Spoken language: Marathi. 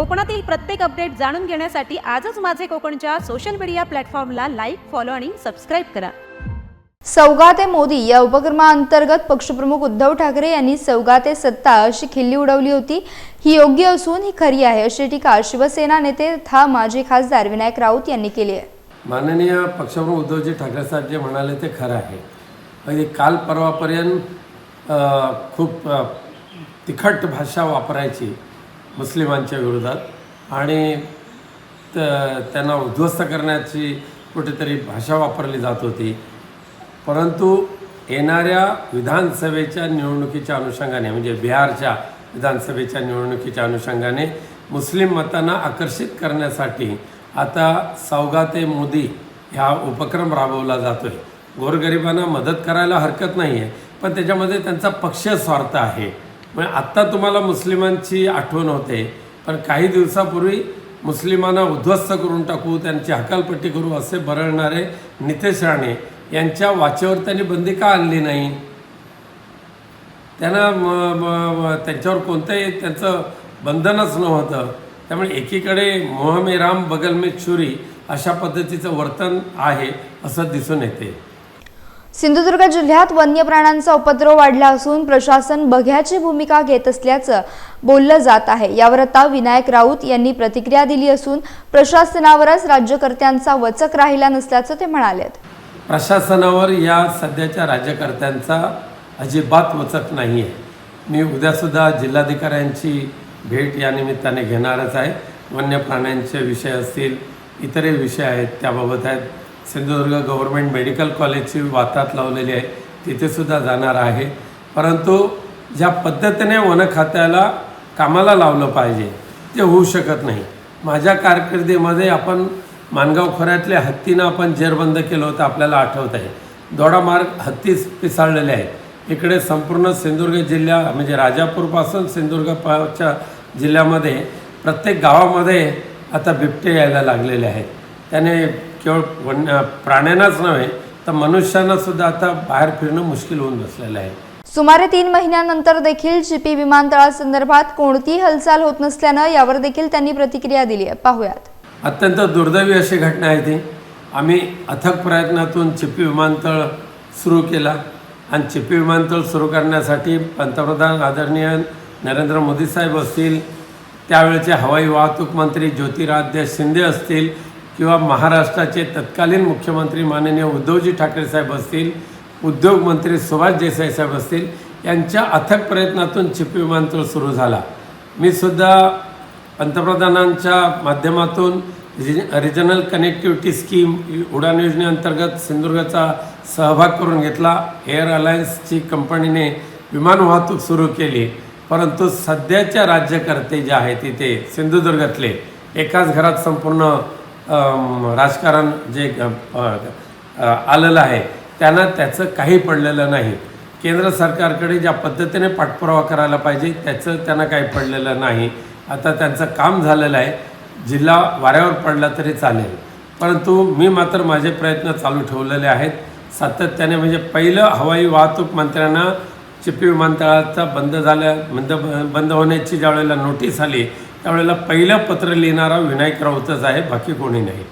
कोकणातील प्रत्येक अपडेट जाणून घेण्यासाठी आजच माझे कोकणच्या सोशल मीडिया प्लॅटफॉर्मला लाईक फॉलो आणि सबस्क्राईब करा. सौगाते मोदी या उपक्रमाअंतर्गत पक्षप्रमुख उद्धव ठाकरे यांनी सौगाते सत्ता अशी खिल्ली उडवली होती. ही योग्य असून ही खरी आहे अशी टीका शिवसेना नेते तथा माजी खासदार विनायक राऊत यांनी केली आहे. माननीय पक्षप्रमुख उद्धवजी ठाकरे साहेब जे म्हणाले ते खरं आहे. म्हणजे काल परवापर्यंत खूप तिखट भाषा वापरायची. मुस्लिमांच्या विरोधात. आणि त- त्यांना उद्ध्वस्त करण्याची कुठेतरी भाषा वापरली जात होती. परंतु येणाऱ्या विधानसभेच्या निवडणुकीच्या अनुषंगाने म्हणजे बिहारच्या विधानसभेच्या निवडणुकीच्या अनुषंगाने मुस्लिम मतांना आकर्षित करण्यासाठी आता सौगाते मोदी ह्या उपक्रम राबवला जातो आहे गोरगरिबांना मदत करायला हरकत नाही आहे पण त्याच्यामध्ये त्यांचा पक्ष स्वार्थ आहे. म्हणजे आत्ता तुम्हाला मुस्लिमांची आठवण होते पण काही दिवसापूर्वी मुस्लिमांना उद्ध्वस्त करून टाकू त्यांची हकालपट्टी करू असे बरळणारे नितेश राणे यांच्या वाचेवर त्यांनी बंदी का आणली नाही? त्यांना म- त्यांच्यावर कोणतंही त्यांचं बंधनच नव्हतं. त्यामुळे एकीकडे मोहमे राम बगल में छुरी अशा पद्धतीचं वर्तन आहे असं दिसून येते. सिंधुदुर्ग जिल्ह्यात वन्य प्राण्यांचा उपद्रव वाढला असून प्रशासन बघ्याची भूमिका घेत असल्याचं बोललं जात आहे. यावर आता विनायक राऊत यांनी प्रतिक्रिया दिली असून प्रशासनावरच राज्यकर्त्यांचा वचक राहिला नसल्याचं ते म्हणालेत. प्रशासनावर या सध्याच्या राज्यकर्त्यांचा अजिबात वचक नाही आहे मी उद्यासुद्धा जिल्हाधिकाऱ्यांची भेट या निमित्ताने घेणारच आहे. वन्य प्राण्यांचे विषय असतील इतरही विषय आहेत त्याबाबत आहेत. सिंधुदुर्ग गव्हर्मेंट मेडिकल कॉलेजची वातात लावलेली आहे. तिथेसुद्धा जाणार आहे. परंतु ज्या पद्धतीने वन खात्याला कामाला लावलं पाहिजे ते होऊ शकत नाही. माझ्या कारकिर्दीमध्ये आपण मानगाव खोऱ्यातल्या हत्तीनं आपण जेरबंद केलं होतं आपल्याला आठवत आहे. दोडामार्ग हत्तीस पिसाळलेले आहेत. इकडे संपूर्ण सिंधुदुर्ग जिल्हा म्हणजे राजापूरपासून सिंधुदुर्गच्या जिल्ह्यामध्ये प्रत्येक गावामध्ये आता बिबटे यायला लागलेले आहेत. त्याने केवळ वन्य प्राण्यांनाच नव्हे तर मनुष्यांना सुद्धा आता बाहेर फिरणं मुश्किल होऊन बसलेलं आहे. सुमारे तीन महिन्यानंतर देखील चिपी विमानतळासंदर्भात कोणतीही हालचाल होत नसल्यानं यावर देखील त्यांनी प्रतिक्रिया दिली आहे. पाहुयात. अत्यंत दुर्दैवी अशी घटना आहे ती. आम्ही अथक प्रयत्नातून चिपी विमानतळ सुरू केला आणि चिपी विमानतळ सुरू करण्यासाठी पंतप्रधान आदरणीय नरेंद्र मोदी साहेब असतील त्यावेळेचे हवाई वाहतूक मंत्री ज्योतिरादित्य शिंदे असतील किंवा महाराष्ट्राचे तत्कालीन मुख्यमंत्री माननीय उद्धवजी ठाकरे साहेब असतील उद्योगमंत्री सुभाष देसाई साहेब असतील यांच्या अथक प्रयत्नातून चिपी विमानतळ सुरू झाला. मी सुद्धा पंतप्रधानांच्या माध्यमातून रिज रिजनल कनेक्टिव्हिटी स्कीम उडान योजनेअंतर्गत सिंधुदुर्गचा सहभाग करून घेतला. एअर अलायन्सची कंपनीने विमान वाहतूक सुरू केली. परंतु सध्याच्या राज्यकर्ते जे आहेत तिथे सिंधुदुर्गातले एकाच घरात संपूर्ण राजकारण जे आलेलं आहे त्यांना त्याचं काही पडलेलं नाही. केंद्र सरकारकडे ज्या पद्धतीने पाठपुरावा करायला पाहिजे त्याचं त्यांना काही पडलेलं नाही. आता त्यांचं काम झालेलं आहे जिल्हा वाऱ्यावर पडला तरी चालेल. परंतु मी मात्र माझे प्रयत्न चालू ठेवलेले आहेत. सातत्याने म्हणजे पहिलं हवाई वाहतूक मंत्र्यांना चिपी विमानतळाचा बंद झाल्या बंद बंद होण्याची ज्यावेळेला नोटीस आली त्यावेळेला पहिलं पत्र लिहिणारा विनायक राऊतच आहे बाकी कोणी नाही.